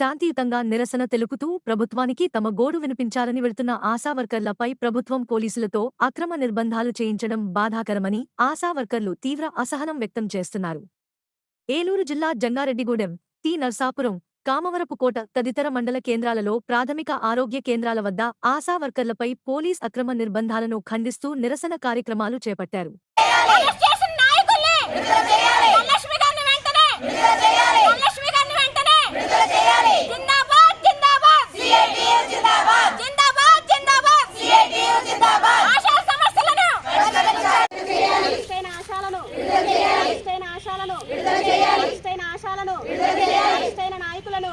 శాంతియుతంగా నిరసన తెలుపుతూ ప్రభుత్వానికి తమ గోడు వినిపించాలని వెళ్తున్న ఆశా వర్కర్లపై ప్రభుత్వం పోలీసులతో అక్రమ నిర్బంధాలు చేయించడం బాధాకరమని ఆశా వర్కర్లు తీవ్ర అసహనం వ్యక్తం చేస్తున్నారు. ఏలూరు జిల్లా జంగారెడ్డిగూడెం టి నర్సాపురం కామవరపుకోట తదితర మండల కేంద్రాలలో ప్రాథమిక ఆరోగ్య కేంద్రాల వద్ద ఆశా వర్కర్లపై పోలీస్ అక్రమ నిర్బంధాలను ఖండిస్తూ నిరసన కార్యక్రమాలు చేపట్టారు అరెస్ట్ చేసిన నాయకుల్ని ధనలక్ష్మి గారిని వెంటనే ధనలక్ష్మి గారిని వెంటనే జిందాబాద్ జిందాబాద్ జిందాబాద్ జిందాబాద్ ఆశా సమస్యలను అరెస్టైన ఆశాలను అరెస్టైన ఆశాలను అరెస్టైన ఆశాలను అరెస్టైన నాయకులను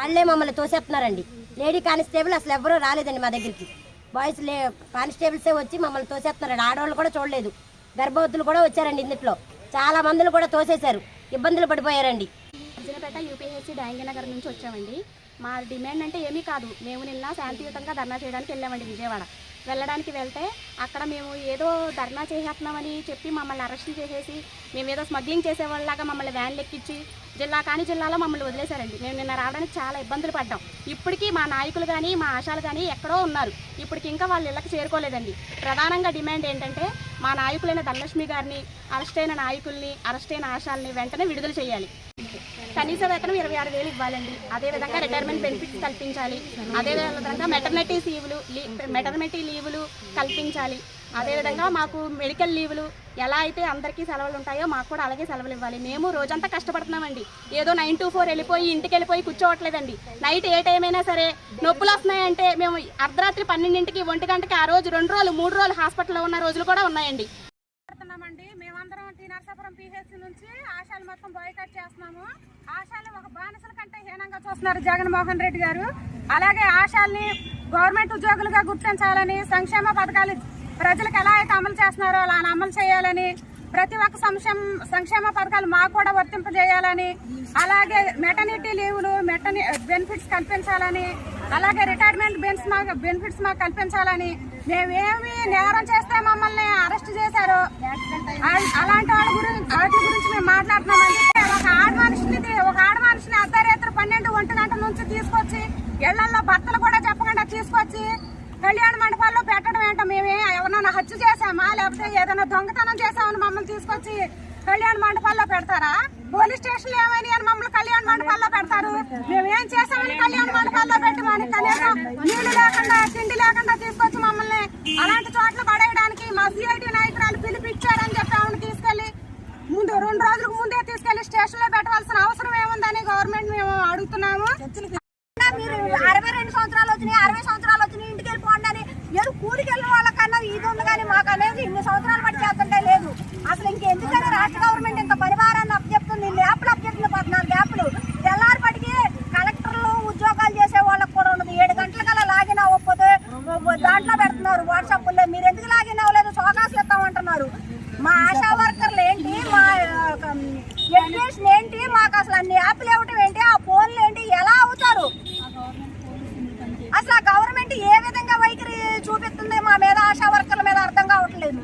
వాళ్ళే మమ్మల్ని తోసేస్తున్నారండి. లేడీ కానిస్టేబుల్ అసలు ఎవరూ రాలేదండి మా దగ్గరికి. బాయ్స్ లే కానిస్టేబుల్సే వచ్చి మమ్మల్ని తోసేస్తున్నారండి ఆడవాళ్ళు కూడా చూడలేదు. గర్భవతులు కూడా వచ్చారండి ఇందులో చాలా మందిని కూడా తోసేశారు. ఇబ్బందులు పడిపోయారండి. అర్జునపేట యూపీఎస్సీ డాంగినగర్ నుంచి వచ్చామండి. మా డిమాండ్ అంటే ఏమీ కాదు. మేము నిన్న శాంతియుతంగా ధర్నా చేయడానికి వెళ్ళామండి విజయవాడ. వెళ్ళడానికి వెళ్తే అక్కడ మేము ఏదో ధర్నా చేసేస్తున్నామని చెప్పి మమ్మల్ని అరెస్ట్ చేసేసి మేము ఏదో స్మగ్లింగ్ చేసేవాళ్ళలాగా మమ్మల్ని వ్యాన్లు ఎక్కించి జిల్లా కానీ జిల్లాలో మమ్మల్ని వదిలేశారండి. మేము నిన్న రావడానికి చాలా ఇబ్బందులు పడ్డాం. ఇప్పటికీ మా నాయకులు కానీ మా ఆశాలు కానీ ఎక్కడో ఉన్నారు. ఇప్పటికి ఇంకా వాళ్ళ ఇళ్ళకి చేరుకోలేదండి. ప్రధానంగా డిమాండ్ ఏంటంటే మా నాయకులైన ధనలక్ష్మి గారిని అరెస్ట్ అయిన నాయకుల్ని అరెస్ట్ అయిన ఆశాలని వెంటనే విడుదల చేయాలి. కనీస వేతనం ఇరవై ఆరు వేలు ఇవ్వాలండి. అదేవిధంగా రిటైర్మెంట్ బెనిఫిట్స్ కల్పించాలి. అదేవిధంగా మెటర్నిటీ లీవులు మెటర్నిటీ లీవులు కల్పించాలి. అదేవిధంగా మాకు మెడికల్ లీవులు ఎలా అయితే అందరికీ సెలవులు ఉంటాయో మాకు కూడా అలాగే సెలవులు ఇవ్వాలి. మేము రోజంతా కష్టపడుతున్నామండి. ఏదో నైన్ టు ఫోర్ వెళ్ళిపోయి ఇంటికి వెళ్ళిపోయి కూర్చోవట్లేదండి. నైట్ ఏ టైం అయినా సరే నొప్పులు వస్తున్నాయంటే మేము అర్ధరాత్రి పన్నెండింటికి ఒంటి గంటకి ఆ రోజు రెండు రోజులు మూడు రోజులు హాస్పిటల్లో ఉన్న రోజులు కూడా ఉన్నాయండి చేస్తున్నామండి మేమందరం టీ నరసాపురం పిహెచ్ నుంచి ఆశాలు మొత్తం బాయ్కట్ చేస్తున్నాము. ఆశాలు ఒక బానిసల కంటే హీనంగా చూస్తున్నారు జగన్మోహన్ రెడ్డి గారు. అలాగే ఆశాల్ని గవర్నమెంట్ ఉద్యోగులుగా గుర్తించాలని సంక్షేమ పథకాలు ప్రజలకు ఎలా అయితే అమలు చేస్తున్నారో అలా అమలు చేయాలని ప్రతి ఒక్క సంక్షేమ సంక్షేమ పథకాలు మాకు కూడా వర్తింపజేయాలని అలాగే మెటర్నిటీ లీవులు మెటర్ని బెనిఫిట్స్ కల్పించాలని అలాగే రిటైర్మెంట్ బెన్స్ మాకు బెనిఫిట్స్ మాకు కల్పించాలని మేమేమి నేరం చేస్తే మమ్మల్ని అరెస్ట్ చేశారు. అలాంటి వాళ్ళ గురించి వాటి గురించి మేము మాట్లాడుతున్నామండి ఒక ఆడ మనిషిని ఒక ఆడ మనిషిని అర్ధరాత్రి పన్నెండు ఒంటి గంట నుంచి తీసుకొచ్చి ఇళ్ళలో భర్తలు కూడా చెప్పకుండా తీసుకొచ్చి కళ్యాణ మండపాల్లో పెట్టడం ఏంటో మేమే చేసామా లేకపోతే ఏదైనా దొంగతనం చేసామని మమ్మల్ని తీసుకొచ్చి కళ్యాణ మండపాల్లో పెడతారా? పోలీస్ స్టేషన్ ఏమైనా అని మమ్మల్ని కళ్యాణ మండపాల్లో పెడతారు? మేము ఏం చేసామని కళ్యాణ మండపాల్లో పెట్టమని కనీసం నీళ్ళు లేకుండా తిండి లేకుండా తీసుకొచ్చి మమ్మల్ని అలాంటి చోట్ల పడేయడానికి మా సిఐటి నాయకురాలు పిలిపిచ్చారని చెప్పి ఆమెను తీసుకెళ్ళి ముందు రెండు రోజులకు ముందే తీసుకెళ్ళి స్టేషన్లో పెట్టవలసిన అవసరం ఏముందని గవర్నమెంట్ మేము అడుగుతున్నాము. అంటున్నారు. వాట్సాప్లో మీరు ఎందుకు లాగిన్ అవ్వలేదు? సోకాసులు ఇస్తామంటున్నారు మా ఆశా వర్కర్లు ఏంటి? మా ఎడ్యుకేషన్ ఏంటి? మాకు అసలు అన్ని యాప్లు ఇవ్వటం ఏంటి? ఆ ఫోన్లు ఏంటి? ఎలా అవుతారు? అసలు ఆ గవర్నమెంట్ ఏ విధంగా వైఖరి చూపిస్తుంది? మా మీద ఆశా వర్కర్ల మీద అర్థం కావట్లేదు.